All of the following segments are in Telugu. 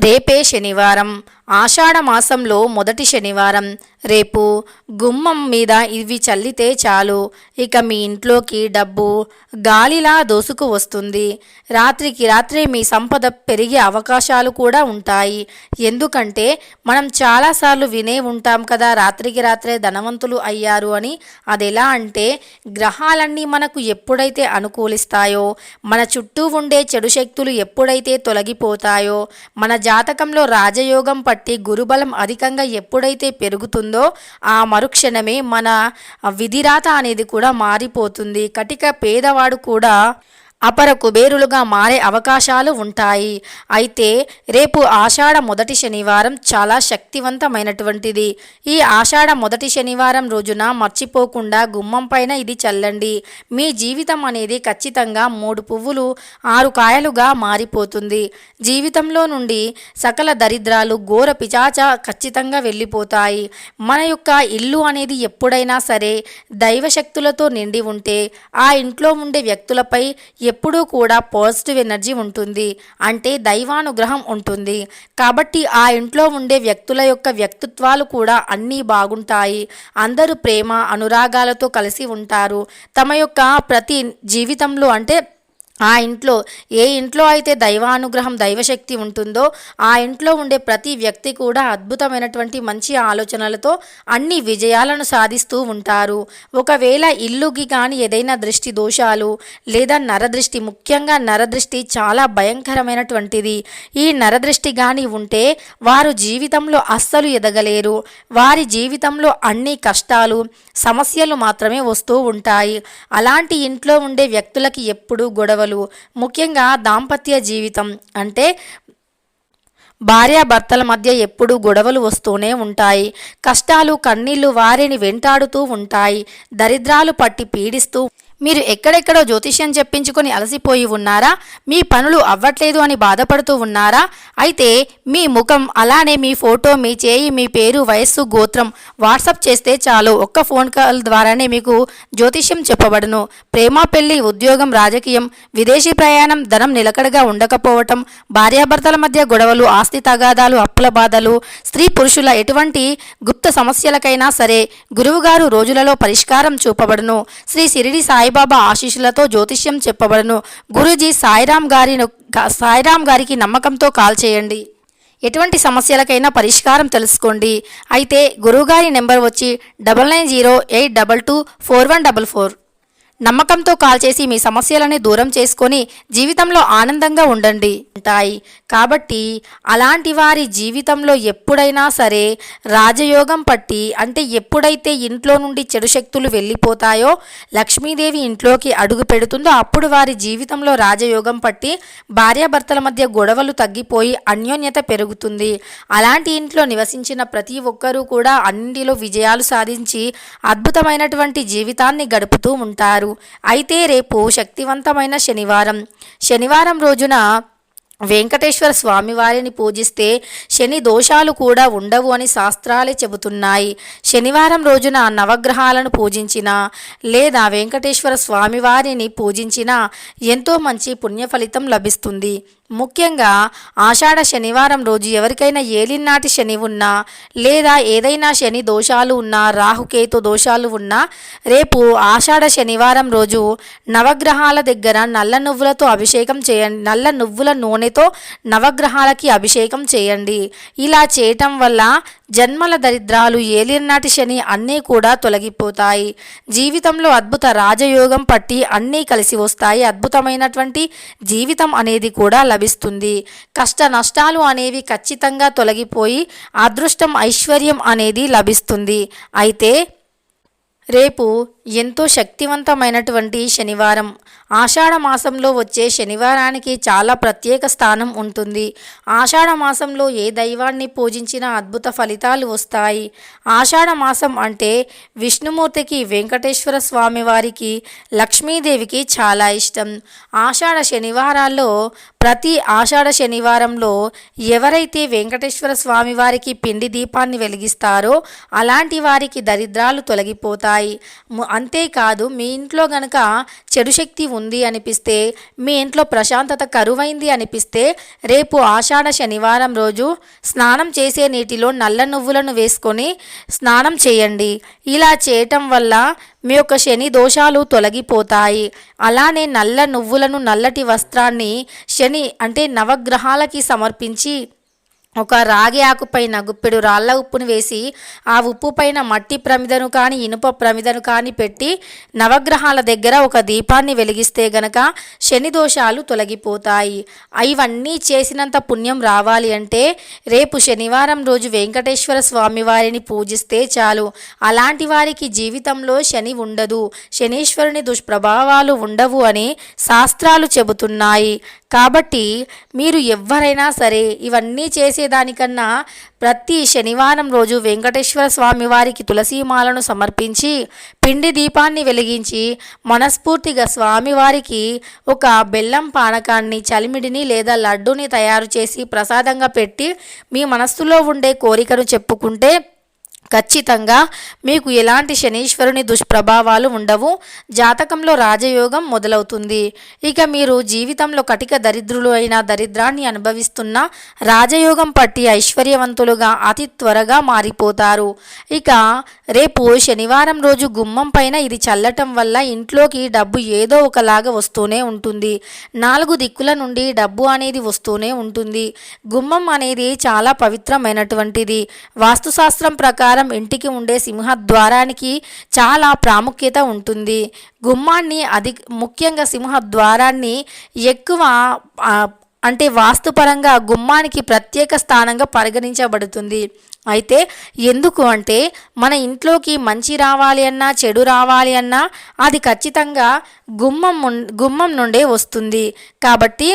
రేపే శనివారం. ఆషాఢమాసంలో మొదటి శనివారం. రేపు గుమ్మం మీద ఇవి చల్లితే చాలు. ఇక మీ ఇంట్లోకి డబ్బు గాలిలా దోసుకు వస్తుంది. రాత్రికి రాత్రే మీ సంపద పెరిగే అవకాశాలు కూడా ఉంటాయి. ఎందుకంటే మనం చాలాసార్లు వినే ఉంటాం కదా రాత్రికి రాత్రే ధనవంతులు అయ్యారు అని. అది ఎలా అంటే గ్రహాలన్నీ మనకు ఎప్పుడైతే అనుకూలిస్తాయో మన చుట్టూ ఉండే చెడు శక్తులు ఎప్పుడైతే తొలగిపోతాయో మన జాతకంలో రాజయోగం పట్టి గురుబలం అధికంగా ఎప్పుడైతే పెరుగుతుందో ఆ మరుక్షణమే మన విధిరాత అనేది కూడా మారిపోతుంది. కటిక పేదవాడు కూడా అపర కుబేరులుగా మారే అవకాశాలు ఉంటాయి. అయితే రేపు ఆషాఢ మొదటి శనివారం చాలా శక్తివంతమైనటువంటిది. ఈ ఆషాఢ మొదటి శనివారం రోజున మర్చిపోకుండా గుమ్మం పైన ఇది చల్లండి. మీ జీవితం అనేది ఖచ్చితంగా మూడు పువ్వులు ఆరు కాయలుగా మారిపోతుంది. జీవితంలో నుండి సకల దరిద్రాలు ఘోర పిచాచ ఖచ్చితంగా వెళ్ళిపోతాయి. మన యొక్క ఇల్లు అనేది ఎప్పుడైనా సరే దైవశక్తులతో నిండి ఉంటే ఆ ఇంట్లో ఉండే వ్యక్తులపై ఎప్పుడూ కూడా పాజిటివ్ ఎనర్జీ ఉంటుంది అంటే దైవానుగ్రహం ఉంటుంది. కాబట్టి ఆ ఇంట్లో ఉండే వ్యక్తుల యొక్క వ్యక్తిత్వాలు కూడా అన్నీ బాగుంటాయి. అందరూ ప్రేమ అనురాగాలతో కలిసి ఉంటారు. తమ యొక్క ప్రతి జీవితంలో అంటే ఆ ఇంట్లో ఏ ఇంట్లో అయితే దైవానుగ్రహం దైవశక్తి ఉంటుందో ఆ ఇంట్లో ఉండే ప్రతి వ్యక్తి కూడా అద్భుతమైనటువంటి మంచి ఆలోచనలతో అన్ని విజయాలను సాధిస్తూ ఉంటారు. ఒకవేళ ఇల్లుకి కానీ ఏదైనా దృష్టి దోషాలు లేదా నరదృష్టి ముఖ్యంగా నరదృష్టి చాలా భయంకరమైనటువంటిది. ఈ నరదృష్టి కానీ ఉంటే వారు జీవితంలో అస్సలు ఎదగలేరు. వారి జీవితంలో అన్ని కష్టాలు సమస్యలు మాత్రమే వస్తూ ఉంటాయి. అలాంటి ఇంట్లో ఉండే వ్యక్తులకి ఎప్పుడూ గొడవలు ముఖ్యంగా దాంపత్య జీవితం. అంటే భార్యాభర్తల మధ్య ఎప్పుడూ గొడవలు వస్తూనే ఉంటాయి. కష్టాలు కన్నీళ్ళు వారిని వెంటాడుతూ ఉంటాయి. దరిద్రాలు పట్టి పీడిస్తూ మీరు ఎక్కడెక్కడో జ్యోతిష్యం చెప్పించుకొని అలసిపోయి ఉన్నారా? మీ పనులు అవ్వట్లేదు అని బాధపడుతూ ఉన్నారా? అయితే మీ ముఖం అలానే మీ ఫోటో మీ చేయి మీ పేరు వయస్సు గోత్రం వాట్సప్ చేస్తే చాలు. ఒక్క ఫోన్ కాల్ ద్వారానే మీకు జ్యోతిష్యం చెప్పబడును. ప్రేమ పెళ్ళి ఉద్యోగం రాజకీయం విదేశీ ప్రయాణం ధనం నిలకడగా ఉండకపోవటం భార్యాభర్తల మధ్య గొడవలు ఆస్తి తగాదాలు అప్పుల బాధలు స్త్రీ పురుషుల ఎటువంటి గుప్త సమస్యలకైనా సరే గురువుగారు రోజులలో పరిష్కారం చూపబడును. శ్రీ సిరిడి సాయిబాబా ఆశీస్సులతో జ్యోతిష్యం చెప్పబడును. గురూజీ సాయిరాం గారి సాయిరాం గారికి నమ్మకంతో కాల్ చేయండి. ఎటువంటి సమస్యలకైనా పరిష్కారం తెలుసుకోండి. అయితే గురువుగారి నెంబర్ వచ్చి double nine zero eight double two four one double four. నమ్మకంతో కాల్ చేసి మీ సమస్యలని దూరం చేసుకొని జీవితంలో ఆనందంగా ఉండండి ఉంటాయి కాబట్టి అలాంటి వారి జీవితంలో ఎప్పుడైనా సరే రాజయోగం పట్టి అంటే ఎప్పుడైతే ఇంట్లో నుండి చెడు శక్తులు వెళ్ళిపోతాయో లక్ష్మీదేవి ఇంట్లోకి అడుగు పెడుతుందో అప్పుడు వారి జీవితంలో రాజయోగం పట్టి భార్యాభర్తల మధ్య గొడవలు తగ్గిపోయి అన్యోన్యత పెరుగుతుంది. అలాంటి ఇంట్లో నివసించిన ప్రతి ఒక్కరూ కూడా అన్నింటిలో విజయాలు సాధించి అద్భుతమైనటువంటి జీవితాన్ని గడుపుతూ ఉంటారు. అయితే రేపు శక్తివంతమైన శనివారం. శనివారం రోజున వెంకటేశ్వర స్వామివారిని పూజిస్తే శని దోషాలు కూడా ఉండవు అని శాస్త్రాలే చెబుతున్నాయి. శనివారం రోజున నవగ్రహాలను పూజించినా లేదా వెంకటేశ్వర స్వామివారిని పూజించినా ఎంతో మంచి పుణ్య ఫలితం లభిస్తుంది. ముఖ్యంగా ఆషాఢ శనివారం రోజు ఎవరికైనా ఏలినాటి శని ఉన్నా లేదా ఏదైనా శని దోషాలు ఉన్నా రాహుకేతు దోషాలు ఉన్నా రేపు ఆషాఢ శనివారం రోజు నవగ్రహాల దగ్గర నల్ల నువ్వులతో అభిషేకం చేయండి నల్ల నువ్వుల నూనె నూనెతో నవగ్రహాలకి అభిషేకం చేయండి. ఇలా చేయటం వల్ల జన్మల దరిద్రాలు ఏలినాటి శని అన్నీ కూడా తొలగిపోతాయి. జీవితంలో అద్భుత రాజయోగం పట్టి అన్నీ కలిసి వస్తాయి. అద్భుతమైనటువంటి జీవితం అనేది కూడా లభిస్తుంది. కష్ట నష్టాలు అనేవి ఖచ్చితంగా తొలగిపోయి అదృష్టం ఐశ్వర్యం అనేది లభిస్తుంది. అయితే రేపు ఎంతో శక్తివంతమైనటువంటి శనివారం. ఆషాఢ మాసంలో వచ్చే శనివారానికి చాలా ప్రత్యేక స్థానం ఉంటుంది. ఆషాఢ మాసంలో ఏ దైవాన్ని పూజించినా అద్భుత ఫలితాలు వస్తాయి. ఆషాఢ మాసం అంటే విష్ణుమూర్తికి వెంకటేశ్వర స్వామి వారికి లక్ష్మీదేవికి చాలా ఇష్టం. ఆషాఢ శనివారాల్లో ప్రతి ఆషాఢ శనివారంలో ఎవరైతే వెంకటేశ్వర స్వామి వారికి పిండి దీపాన్ని వెలిగిస్తారో అలాంటి వారికి దరిద్రాలు తొలగిపోతాయి. అంతేకాదు మీ ఇంట్లో గనక చెడు శక్తి ఉంది అనిపిస్తే మీ ఇంట్లో ప్రశాంతత కరువైంది అనిపిస్తే రేపు ఆషాఢ శనివారం రోజు స్నానం చేసే నీటిలో నల్ల నువ్వులను వేసుకొని స్నానం చేయండి. ఇలా చేయటం వల్ల మీ యొక్క శని దోషాలు తొలగిపోతాయి. అలానే నల్ల నువ్వులను నల్లటి వస్త్రాన్ని శని అంటే నవగ్రహాలకి సమర్పించి ఒక రాగి ఆకుపైన గుప్పెడు రాళ్ళ ఉప్పును వేసి ఆ ఉప్పు పైన మట్టి ప్రమిదను కానీ ఇనుప ప్రమిదను కానీ పెట్టి నవగ్రహాల దగ్గర ఒక దీపాన్ని వెలిగిస్తే గనక శని దోషాలు తొలగిపోతాయి. ఇవన్నీ చేసినంత పుణ్యం రావాలి అంటే రేపు శనివారం రోజు వెంకటేశ్వర స్వామి వారిని పూజిస్తే చాలు. అలాంటి వారికి జీవితంలో శని ఉండదు. శనీశ్వరుని దుష్ప్రభావాలు ఉండవు అని శాస్త్రాలు చెబుతున్నాయి. కాబట్టి మీరు ఎవరైనా సరే ఇవన్నీ చేసేదానికన్నా ప్రతి శనివారం రోజు వెంకటేశ్వర స్వామి వారికి తులసీమాలను సమర్పించి పిండి దీపాన్ని వెలిగించి మనస్ఫూర్తిగా స్వామివారికి ఒక బెల్లం పానకాన్ని చలిమిడిని లేదా లడ్డుని తయారు చేసి ప్రసాదంగా పెట్టి మీ మనస్సులో ఉండే కోరికను చెప్పుకుంటే ఖచ్చితంగా మీకు ఎలాంటి శనీశ్వరుని దుష్ప్రభావాలు ఉండవు. జాతకంలో రాజయోగం మొదలవుతుంది. ఇక మీరు జీవితంలో కటిక దరిద్రులు అయిన దరిద్రాన్ని అనుభవిస్తున్న రాజయోగం పట్టి ఐశ్వర్యవంతులుగా అతి త్వరగా మారిపోతారు. ఇక రేపు శనివారం రోజు గుమ్మం పైన ఇది చల్లటం వల్ల ఇంట్లోకి డబ్బు ఏదో ఒకలాగా వస్తూనే ఉంటుంది. నాలుగు దిక్కుల నుండి డబ్బు అనేది వస్తూనే ఉంటుంది. గుమ్మం అనేది చాలా పవిత్రమైనటువంటిది. వాస్తుశాస్త్రం ప్రకారం ఇంటికి ఉండే సింహద్వారానికి చాలా ప్రాముఖ్యత ఉంటుంది. గుమ్మాన్ని అధి ముఖ్యంగా సింహద్వారాన్ని ఎక్కువ అంటే వాస్తుపరంగా గుమ్మానికి ప్రత్యేక స్థానంగా పరిగణించబడుతుంది. అయితే ఎందుకు అంటే మన ఇంట్లోకి మంచి రావాలి అన్నా చెడు రావాలి అన్నా అది ఖచ్చితంగా గుమ్మం గుమ్మం నుండే వస్తుంది. కాబట్టి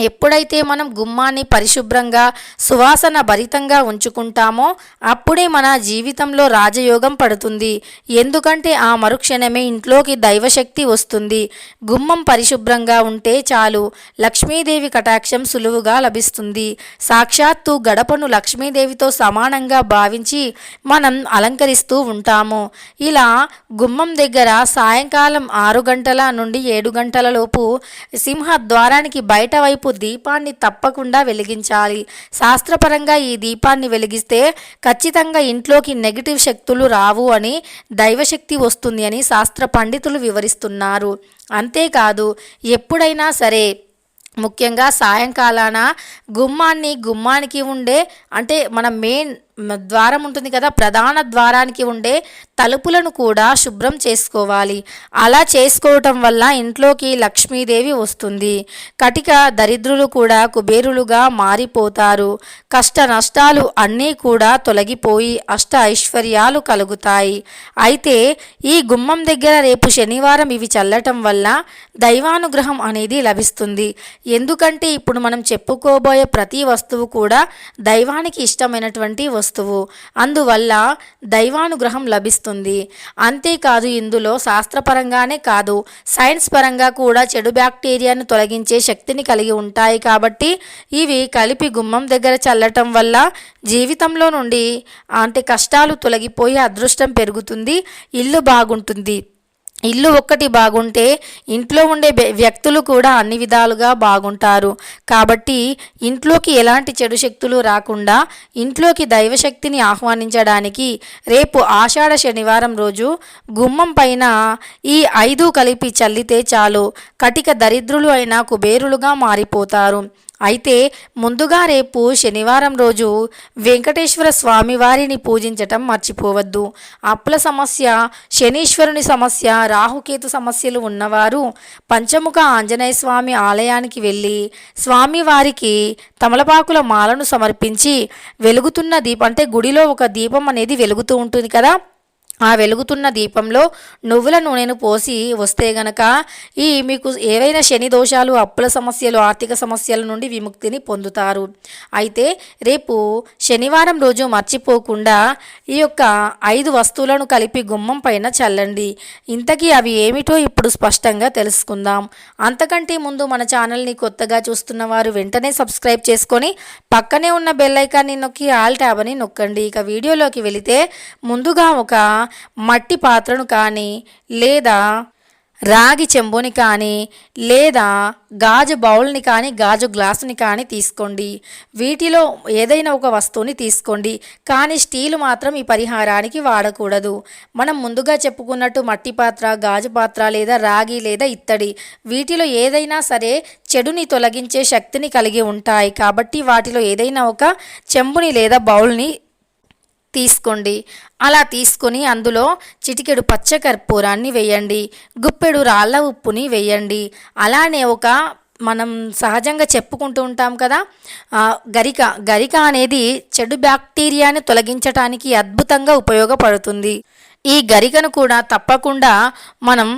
ఎప్పుడైతే మనం గుమ్మాన్ని పరిశుభ్రంగా సువాసన భరితంగా ఉంచుకుంటామో అప్పుడే మన జీవితంలో రాజయోగం పడుతుంది. ఎందుకంటే ఆ మరుక్షణమే ఇంట్లోకి దైవశక్తి వస్తుంది. గుమ్మం పరిశుభ్రంగా ఉంటే చాలు. లక్ష్మీదేవి కటాక్షం సులువుగా లభిస్తుంది. సాక్షాత్తు గడపను లక్ష్మీదేవితో సమానంగా భావించి మనం అలంకరిస్తూ ఉంటాము. ఇలా గుమ్మం దగ్గర సాయంకాలం ఆరు గంటల నుండి ఏడు గంటల లోపు సింహ ద్వారానికి బయట వైపు దీపాన్ని తప్పకుండా వెలిగించాలి. శాస్త్రపరంగా ఈ దీపాన్ని వెలిగిస్తే ఖచ్చితంగా ఇంట్లోకి నెగిటివ్ శక్తులు రావు అని దైవశక్తి వస్తుంది అని శాస్త్ర పండితులు వివరిస్తున్నారు. అంతేకాదు ఎప్పుడైనా సరే ముఖ్యంగా సాయంకాలాన గుమ్మాన్ని గుమ్మానికి ఉండే అంటే మన మెయిన్ ద్వారం ఉంటుంది కదా ప్రధాన ద్వారానికి ఉండే తలుపులను కూడా శుభ్రం చేసుకోవాలి. అలా చేసుకోవటం వల్ల ఇంట్లోకి లక్ష్మీదేవి వస్తుంది. కటిక దరిద్రులు కూడా కుబేరులుగా మారిపోతారు. కష్ట నష్టాలు అన్నీ కూడా తొలగిపోయి అష్ట ఐశ్వర్యాలు కలుగుతాయి. అయితే ఈ గుమ్మం దగ్గర రేపు శనివారం ఇవి చల్లటం వల్ల దైవానుగ్రహం అనేది లభిస్తుంది. ఎందుకంటే ఇప్పుడు మనం చెప్పుకోబోయే ప్రతి వస్తువు కూడా దైవానికి ఇష్టమైనటువంటి వస్తువు అందువల్ల దైవానుగ్రహం లభిస్తుంది. అంతేకాదు ఇందులో శాస్త్రపరంగానే కాదు సైన్స్ పరంగా కూడా చెడు బ్యాక్టీరియాను తొలగించే శక్తిని కలిగి ఉంటాయి కాబట్టి ఇవి కలిపి గుమ్మం దగ్గర చల్లటం వల్ల జీవితంలో నుండి అంటే కష్టాలు తొలగిపోయి అదృష్టం పెరుగుతుంది ఇల్లు బాగుంటుంది. ఇల్లు ఒక్కటి బాగుంటే ఇంట్లో ఉండే వ్యక్తులు కూడా అన్ని విధాలుగా బాగుంటారు. కాబట్టి ఇంట్లోకి ఎలాంటి చెడు శక్తులు రాకుండా ఇంట్లోకి దైవశక్తిని ఆహ్వానించడానికి రేపు ఆషాఢ శనివారం రోజు గుమ్మం పైన ఈ ఐదు కలిపి చల్లితే చాలు. కటిక దరిద్రులు అయిన కుబేరులుగా మారిపోతారు. అయితే ముందుగా రేపు శనివారం రోజు వెంకటేశ్వర స్వామి వారిని పూజించటం మర్చిపోవద్దు. అప్పుల సమస్య శనీశ్వరుని సమస్య రాహుకేతు సమస్యలు ఉన్నవారు పంచముఖ ఆంజనేయ స్వామి ఆలయానికి వెళ్ళి స్వామివారికి తమలపాకుల మాలను సమర్పించి వెలుగుతున్న దీపం అంటే గుడిలో ఒక దీపం అనేది వెలుగుతూ ఉంటుంది కదా. ఆ వెలుగుతున్న దీపంలో నువ్వుల నూనెను పోసి వస్తే గనక ఈ మీకు ఏవైనా శని దోషాలు అప్పుల సమస్యలు ఆర్థిక సమస్యల నుండి విముక్తిని పొందుతారు. అయితే రేపు శనివారం రోజు మర్చిపోకుండా ఈ యొక్క ఐదు వస్తువులను కలిపి గుమ్మం పైన చల్లండి. ఇంతకీ అవి ఏమిటో ఇప్పుడు స్పష్టంగా తెలుసుకుందాం. అంతకంటే ముందు మన ఛానల్ని కొత్తగా చూస్తున్న వారు వెంటనే సబ్స్క్రైబ్ చేసుకొని పక్కనే ఉన్న బెల్ ఐకాన్ని నొక్కి ఆల్ ట్యాబ్ అని నొక్కండి. ఇక వీడియోలోకి వెళితే ముందుగా ఒక మట్టి పాత్రను కానీ లేదా రాగి చెంబుని కానీ లేదా గాజు బౌల్ని కానీ గాజు గ్లాసుని కానీ తీసుకోండి. వీటిలో ఏదైనా ఒక వస్తువుని తీసుకోండి. కానీ స్టీలు మాత్రం ఈ పరిహారానికి వాడకూడదు. మనం ముందుగా చెప్పుకున్నట్టు మట్టి పాత్ర గాజు పాత్ర లేదా రాగి లేదా ఇత్తడి వీటిలో ఏదైనా సరే చెడుని తొలగించే శక్తిని కలిగి ఉంటాయి. కాబట్టి వాటిలో ఏదైనా ఒక చెంబుని లేదా బౌల్ని తీసుకోండి. అలా తీసుకొని అందులో చిటికెడు పచ్చకర్పూరాన్ని వేయండి. గుప్పెడు రాళ్ళ ఉప్పుని వేయండి. అలానే ఒక మనం సహజంగా చెప్పుకుంటూ ఉంటాం కదా గరిక. గరిక అనేది చెడు బ్యాక్టీరియాని తొలగించటానికి అద్భుతంగా ఉపయోగపడుతుంది. ఈ గరికను కూడా తప్పకుండా మనం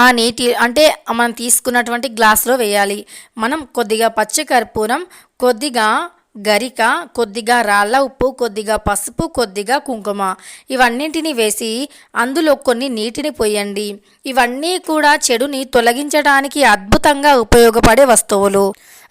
ఆ నీటి అంటే మనం తీసుకున్నటువంటి గ్లాసులో వేయాలి. మనం కొద్దిగా పచ్చి కర్పూరం కొద్దిగా గరిక కొద్దిగా రాళ్ళ ఉప్పు కొద్దిగా పసుపు కొద్దిగా కుంకుమ. ఇవన్నింటిని వేసి అందులో కొన్ని నీటిని పోయండి. ఇవన్నీ కూడా చెడుని తొలగించడానికి అద్భుతంగా ఉపయోగపడే వస్తువులు.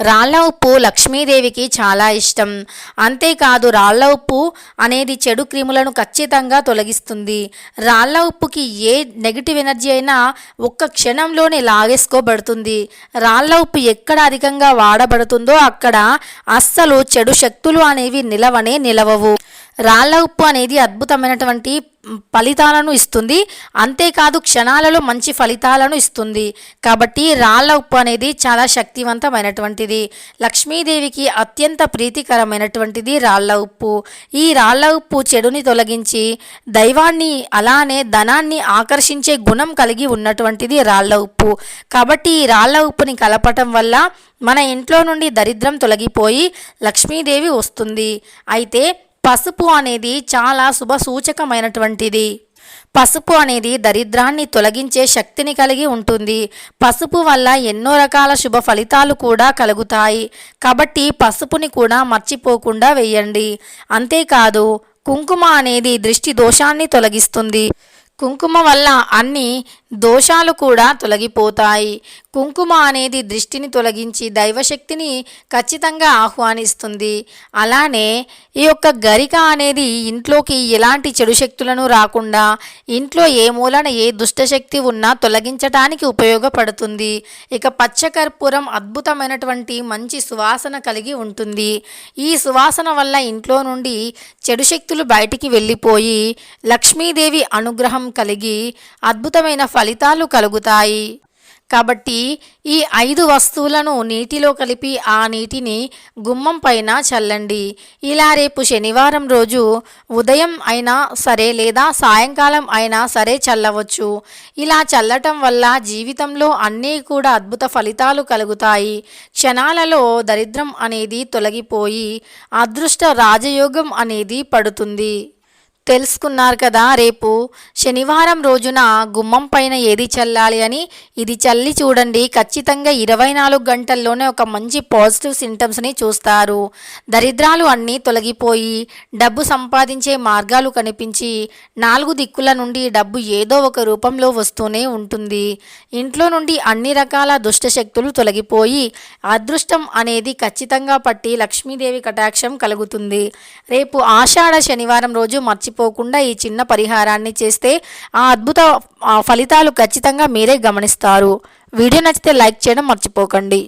రాళ్ళ ఉప్పు లక్ష్మీదేవికి చాలా ఇష్టం. అంతేకాదు రాళ్ళ ఉప్పు అనేది చెడు క్రిములను ఖచ్చితంగా తొలగిస్తుంది. రాళ్ళ ఉప్పుకి ఏ నెగిటివ్ ఎనర్జీ అయినా ఒక్క క్షణంలోనే లాగేసుకోబడుతుంది. రాళ్ళ ఉప్పు ఎక్కడ అధికంగా వాడబడుతుందో అక్కడ అస్సలు చెడు శక్తులు అనేవి నిలవనే నిలవవు. రాళ్ళ ఉప్పు అనేది అద్భుతమైనటువంటి ఫలితాలను ఇస్తుంది. అంతేకాదు క్షణాలలో మంచి ఫలితాలను ఇస్తుంది. కాబట్టి రాళ్ళ ఉప్పు అనేది చాలా శక్తివంతమైనటువంటిది. లక్ష్మీదేవికి అత్యంత ప్రీతికరమైనటువంటిది రాళ్ళ ఉప్పు ఈ రాళ్ళ ఉప్పు చెడుని తొలగించి దైవాన్ని అలానే ధనాన్ని ఆకర్షించే గుణం కలిగి ఉన్నటువంటిది రాళ్ళ ఉప్పు కాబట్టి ఈ రాళ్ళ ఉప్పుని కలపటం వల్ల మన ఇంట్లో నుండి దరిద్రం తొలగిపోయి లక్ష్మీదేవి వస్తుంది. అయితే పసుపు అనేది చాలా శుభ సూచకమైనటువంటిది పసుపు అనేది దరిద్రాన్ని తొలగించే శక్తిని కలిగి ఉంటుంది. పసుపు వల్ల ఎన్నో రకాల శుభ ఫలితాలు కూడా కలుగుతాయి. కాబట్టి పసుపుని కూడా మర్చిపోకుండా వేయండి. అంతేకాదు కుంకుమ అనేది దృష్టి దోషాన్ని తొలగిస్తుంది. కుంకుమ వల్ల అన్ని దోషాలు కూడా తొలగిపోతాయి. కుంకుమ అనేది దృష్టిని తొలగించి దైవశక్తిని ఖచ్చితంగా ఆహ్వానిస్తుంది. అలానే ఈ యొక్క గరిక అనేది ఇంట్లోకి ఎలాంటి చెడు శక్తులను రాకుండా ఇంట్లో ఏ మూలన ఏ దుష్టశక్తి ఉన్నా తొలగించటానికి ఉపయోగపడుతుంది. ఇక పచ్చకర్పూరం అద్భుతమైనటువంటి మంచి సువాసన కలిగి ఉంటుంది. ఈ సువాసన వల్ల ఇంట్లో నుండి చెడు శక్తులు బయటికి వెళ్ళిపోయి లక్ష్మీదేవి అనుగ్రహం కలిగి అద్భుతమైన ఫలితాలు కలుగుతాయి. కాబట్టి ఈ ఐదు వస్తువులను నీటిలో కలిపి ఆ నీటిని గుమ్మం పైన చల్లండి. ఇలా రేపు శనివారం రోజు ఉదయం అయినా సరే లేదా సాయంకాలం అయినా సరే చల్లవచ్చు. ఇలా చల్లటం వల్ల జీవితంలో అన్నీ కూడా అద్భుత ఫలితాలు కలుగుతాయి. క్షణాలలో దరిద్రం అనేది తొలగిపోయి అదృష్ట రాజయోగం అనేది పడుతుంది. తెలుసుకున్నారు కదా రేపు శనివారం రోజున గుమ్మం పైన ఏది చల్లాలి అని ఇది చల్లి చూడండి. ఖచ్చితంగా ఇరవై నాలుగు గంటల్లోనే ఒక మంచి పాజిటివ్ సింటమ్స్ని చూస్తారు. దరిద్రాలు అన్నీ తొలగిపోయి డబ్బు సంపాదించే మార్గాలు కనిపించి నాలుగు దిక్కుల నుండి డబ్బు ఏదో ఒక రూపంలో వస్తూనే ఉంటుంది. ఇంట్లో నుండి అన్ని రకాల దుష్ట శక్తులు తొలగిపోయి అదృష్టం అనేది ఖచ్చితంగా పట్టి లక్ష్మీదేవి కటాక్షం కలుగుతుంది. రేపు ఆషాఢ శనివారం రోజు మర్చిపోకుండా ఈ చిన్న పరిహారాన్ని చేస్తే ఆ అద్భుత ఫలితాలు ఖచ్చితంగా మీరే గమనిస్తారు. వీడియో నచ్చితే లైక్ చేయడం మర్చిపోకండి.